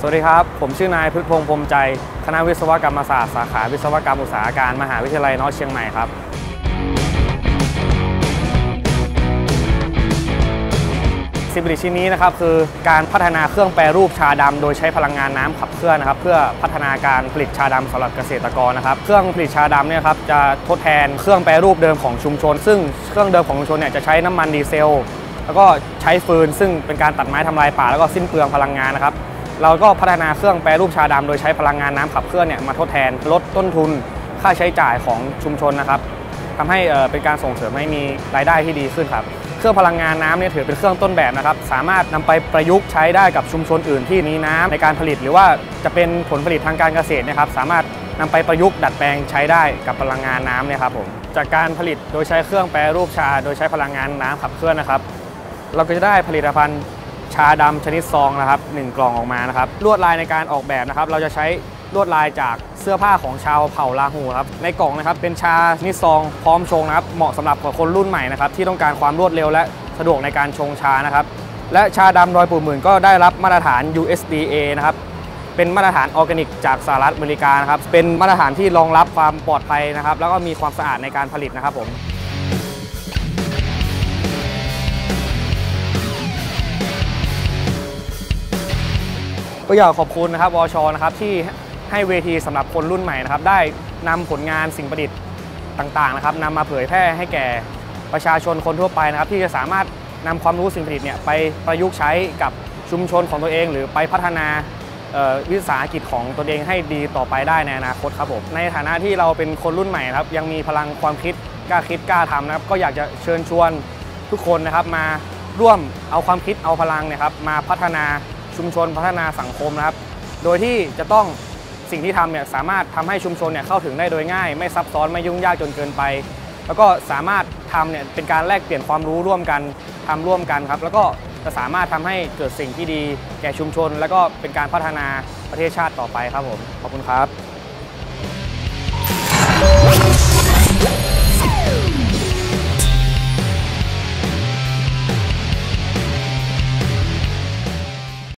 สวัสดีครับ ผมชื่อนายพฤกษ์พงษ์พรมใจ คณะวิศวกรรมศาสตร์สาขาวิศวกรรมอุตสาหการมหาวิทยาลัยนอทเชียงใหม่ครับสิ่งประดิชิ้นนี้นะครับคือการพัฒนาเครื่องแปรรูปชาดำโดยใช้พลังงานน้ำขับเคลื่อนนะครับ เพื่อพัฒนาการผลิตชาดำสำหรับเกษตรกรนะครับ เครื่องผลิตชาดำเนี่ยครับจะทดแทนเครื่องแปรรูปเดิมของชุมชน ซึ่งเครื่องเดิมของชุมชนเนี่ยจะใช้น้ำมันดีเซล แล้วก็ใช้ฟืนซึ่งเป็นการตัดไม้ทำลายป่าแล้วก็สิ้นเปลืองพลังงานนะครับ เราก็พัฒนาเครื่องแปรรูปชาดำโดยใช้พลังงานน้ำขับเคลื่อนเนี่ยมาทดแทนลดต้นทุนค่าใช้จ่ายของชุมชนนะครับทำให้เป็นการส่งเสริมให้มีรายได้ที่ดีขึ้นครับ เครื่องพลังงานน้ำเนี่ยถือเป็นเครื่องต้นแบบนะครับ สามารถนำไปประยุกต์ใช้ได้กับชุมชนอื่นที่มีน้ำในการผลิต หรือว่าจะเป็นผลผลิตทางการเกษตรนะครับ สามารถนำไปประยุกต์ดัดแปลงใช้ได้กับพลังงานน้ำเนี่ยครับผม จากการผลิตโดยใช้เครื่องแปรรูปชา โดยใช้พลังงานน้ำขับเคลื่อนนะครับ เราก็จะได้ผลิตภัณฑ์ ชาดำชนิดซองนะครับ1กล่องออกมานะครับลวดลายในการออกแบบนะครับ เราจะใช้ลวดลายจากเสื้อผ้าของชาวเผ่าลาหูครับในกล่องนะครับเป็นชาชนิดซองพร้อมชงนะครับเหมาะสำหรับคนรุ่นใหม่นะครับที่ต้องการความรวดเร็วและสะดวกในการชงชานะครับและชาดำดอยปู่หมื่นก็ได้รับมาตรฐาน USDA นะครับเป็นมาตรฐานออร์แกนิกจากสหรัฐอเมริกานะครับเป็นมาตรฐานที่รองรับความปลอดภัยนะครับ แล้วก็มีความสะอาดในการผลิตนะครับผม ก็อยากขอบคุณนะครับวชนะครับที่ให้เวทีสำหรับคนรุ่นใหม่นะครับ ได้นำผลงานสิ่งประดิษฐ์ต่างๆนะครับนำมาเผยแพร่ให้แก่ประชาชนคนทั่วไปนะครับ ที่จะสามารถนำความรู้สิ่งประดิษฐ์เนี่ยไปประยุกต์ใช้กับชุมชนของตัวเอง หรือไปพัฒนาวิสาหกิจของตัวเองให้ดีต่อไปได้ในอนาคตครับผมในฐานะที่เราเป็นคนรุ่นใหม่นะครับ ยังมีพลังความคิดกล้าคิดกล้าทำนะครับ ก็อยากจะเชิญชวนทุกคนนะครับมาร่วมเอาความคิดเอาพลังเนยครับ มาพัฒนา ชุมชนพัฒนาสังคมนะครับ โดยที่จะต้องสิ่งที่ทำเนี่ยสามารถทำให้ชุมชนเนี่ยเข้าถึงได้โดยง่าย ไม่ซับซ้อนไม่ยุ่งยากจนเกินไป แล้วก็สามารถทำเนี่ยเป็นการแลกเปลี่ยนความรู้ร่วมกันทำร่วมกันครับ แล้วก็จะสามารถทำให้เกิดสิ่งที่ดี แก่ชุมชน แล้วก็เป็นการพัฒนาประเทศชาติต่อไปครับผมขอบคุณครับ